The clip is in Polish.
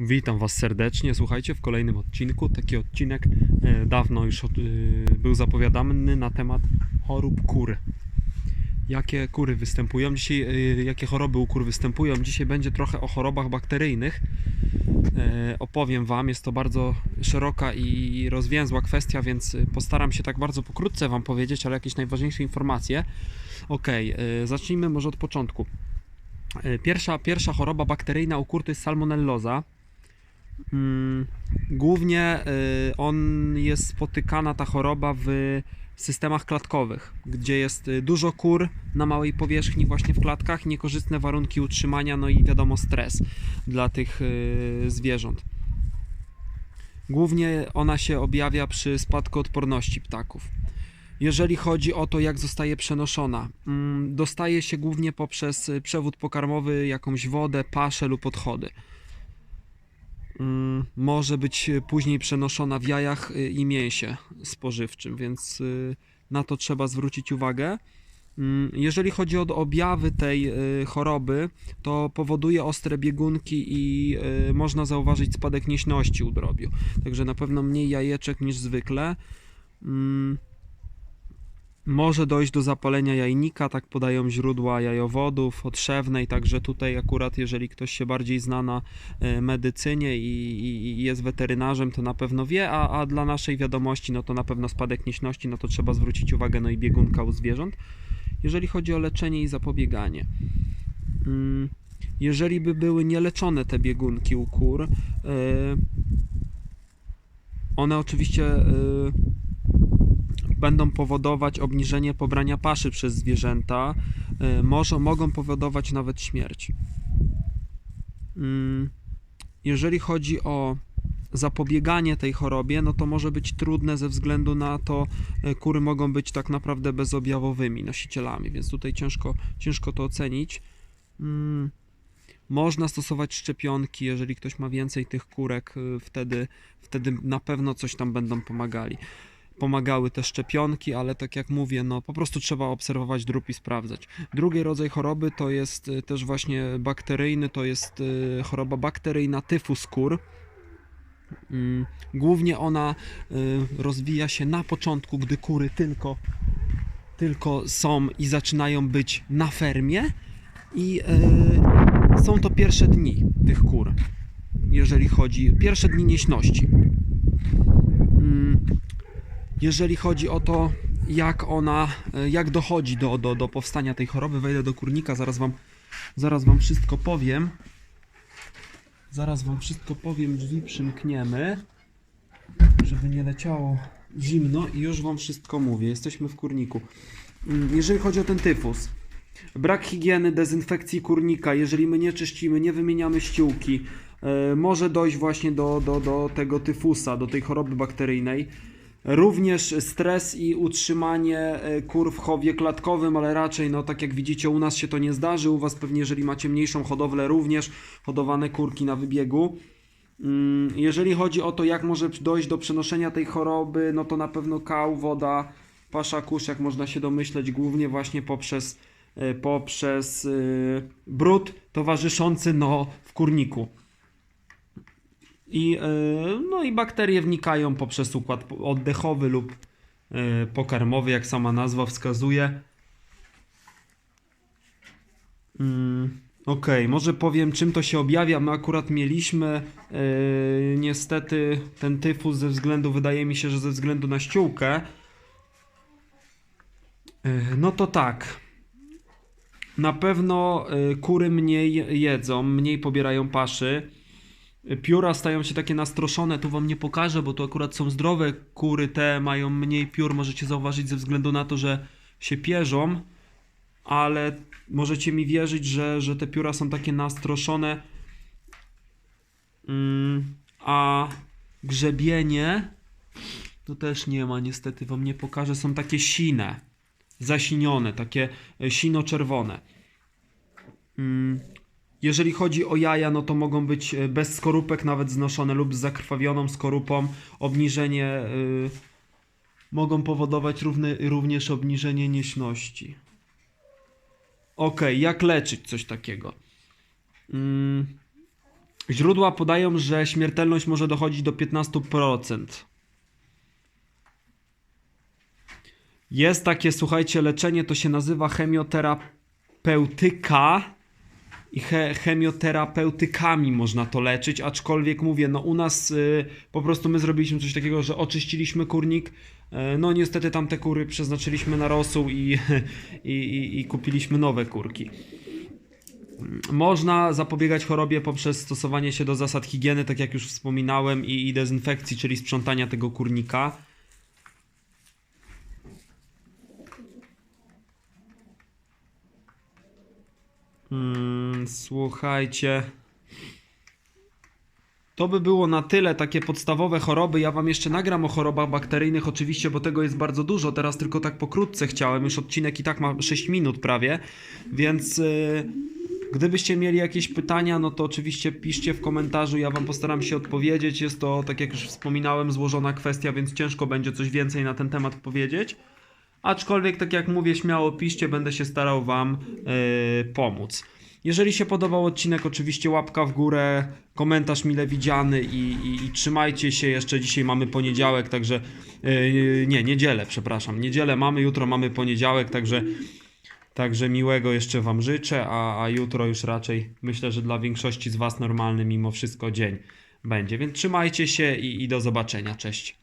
Witam Was serdecznie. Słuchajcie, w kolejnym odcinku. Taki odcinek e, dawno już od, e, był zapowiadany na temat chorób kur. Jakie kury występują dzisiaj, e, jakie choroby u kur występują. Dzisiaj będzie trochę o chorobach bakteryjnych. E, opowiem Wam, jest to bardzo szeroka i rozwięzła kwestia, więc e, postaram się tak bardzo pokrótce Wam powiedzieć, ale jakieś najważniejsze informacje. Ok, zacznijmy może od początku. E, Pierwsza, pierwsza choroba bakteryjna u kur to jest salmonelloza. Mm, Głównie y, on jest spotykana ta choroba w systemach klatkowych, gdzie jest y, dużo kur na małej powierzchni właśnie w klatkach, niekorzystne warunki utrzymania, no i wiadomo stres dla tych y, zwierząt. Głównie ona się objawia przy spadku odporności ptaków. Jeżeli chodzi o to, jak zostaje przenoszona, mm, dostaje się głównie poprzez przewód pokarmowy, jakąś wodę, paszę lub odchody. Mm, Może być y, później przenoszona w jajach y, i mięsie spożywczym, więc y, na to trzeba zwrócić uwagę. Mm, Jeżeli chodzi o objawy tej choroby, to powoduje ostre biegunki i można zauważyć spadek nieśności u drobiu. Także na pewno mniej jajeczek niż zwykle. Może dojść do zapalenia jajnika, tak podają źródła jajowodów, odszewnej, także tutaj akurat jeżeli ktoś się bardziej zna na e, medycynie i, i, i jest weterynarzem, to na pewno wie, a, a dla naszej wiadomości, no to na pewno spadek nieśności, no to trzeba zwrócić uwagę, no i biegunka u zwierząt. Jeżeli chodzi o leczenie i zapobieganie. Mm, Jeżeli by były nieleczone te biegunki u kur, e, one oczywiście e, będą powodować obniżenie pobrania paszy przez zwierzęta, y, może, mogą powodować nawet śmierć. Mm, Jeżeli chodzi o zapobieganie tej chorobie, no to może być trudne ze względu na to, y, kury mogą być tak naprawdę bezobjawowymi nosicielami, więc tutaj ciężko, ciężko to ocenić. Mm, Można stosować szczepionki, jeżeli ktoś ma więcej tych kurek, y, wtedy, wtedy na pewno coś tam będą pomagali pomagały te szczepionki, ale tak jak mówię, no po prostu trzeba obserwować drób i sprawdzać. Drugi rodzaj choroby to jest y, też właśnie bakteryjny, to jest y, choroba bakteryjna tyfus kur. Mm, Głównie ona y, rozwija się na początku, gdy kury tylko, tylko są i zaczynają być na fermie i są to pierwsze dni tych kur, jeżeli chodzi, pierwsze dni nieśności. Jeżeli chodzi o to, jak ona, e, jak dochodzi do, do, do powstania tej choroby, wejdę do kurnika, zaraz wam, zaraz wam wszystko powiem. Zaraz wam wszystko powiem, drzwi przymkniemy, żeby nie leciało zimno i już wam wszystko mówię. Jesteśmy w kurniku. Mm, Jeżeli chodzi o ten tyfus, brak higieny, dezynfekcji kurnika, jeżeli my nie czyścimy, nie wymieniamy ściółki, e, może dojść właśnie do, do, do tego tyfusa, do tej choroby bakteryjnej. Również stres i utrzymanie e, kur w chowie klatkowym, ale raczej, no tak jak widzicie, u nas się to nie zdarzy. U Was pewnie, jeżeli macie mniejszą hodowlę, również hodowane kurki na wybiegu. Mm, Jeżeli chodzi o to, jak może dojść do przenoszenia tej choroby, no to na pewno kał, woda, pasza, kurz, jak można się domyśleć, głównie właśnie poprzez, e, poprzez e, brud towarzyszący no, w kurniku. I, e, no i bakterie wnikają poprzez układ oddechowy lub e, pokarmowy, jak sama nazwa wskazuje. Mm, Okej, może powiem czym to się objawia. My akurat mieliśmy e, niestety ten tyfus ze względu, wydaje mi się, że ze względu na ściółkę. No to tak. Na pewno kury mniej jedzą, mniej pobierają paszy. Pióra stają się takie nastroszone, tu wam nie pokażę, bo tu akurat są zdrowe kury, te mają mniej piór, możecie zauważyć ze względu na to, że się pierzą, ale możecie mi wierzyć, że, że te pióra są takie nastroszone, mm, a grzebienie to też nie ma, niestety wam nie pokażę, są takie sine, zasinione, takie e, sino-czerwone. Jeżeli chodzi o jaja, no to mogą być e, bez skorupek nawet znoszone lub z zakrwawioną skorupą. Obniżenie y, mogą powodować równy, również obniżenie nieśności. Ok, jak leczyć coś takiego? Mm, Źródła podają, że śmiertelność może dochodzić do 15%. Jest takie, słuchajcie, leczenie, to się nazywa chemioterapeutyka i he, chemioterapeutykami można to leczyć, aczkolwiek mówię, no u nas y, po prostu my zrobiliśmy coś takiego, że oczyściliśmy kurnik, y, no niestety tam te kury przeznaczyliśmy na rosół i, i, i, i kupiliśmy nowe kurki. Można zapobiegać chorobie poprzez stosowanie się do zasad higieny, tak jak już wspominałem, i, i dezynfekcji, czyli sprzątania tego kurnika. Mm, słuchajcie. To by było na tyle takie podstawowe choroby. Ja wam jeszcze nagram o chorobach bakteryjnych, oczywiście, bo tego jest bardzo dużo. Teraz tylko tak pokrótce chciałem. Już odcinek i tak ma 6 minut prawie, więc. Yy... Gdybyście mieli jakieś pytania, no to oczywiście piszcie w komentarzu, ja Wam postaram się odpowiedzieć. Jest to, tak jak już wspominałem, złożona kwestia, więc ciężko będzie coś więcej na ten temat powiedzieć. Aczkolwiek, tak jak mówię, śmiało piszcie, będę się starał Wam yy, pomóc. Jeżeli się podobał odcinek, oczywiście łapka w górę, komentarz mile widziany i, i, i trzymajcie się. Jeszcze dzisiaj mamy poniedziałek, także yy, nie, niedzielę, przepraszam. Niedzielę mamy, jutro mamy poniedziałek, także Także miłego jeszcze Wam życzę, a, a jutro już raczej myślę, że dla większości z Was normalny mimo wszystko dzień będzie. Więc trzymajcie się i, i do zobaczenia. Cześć.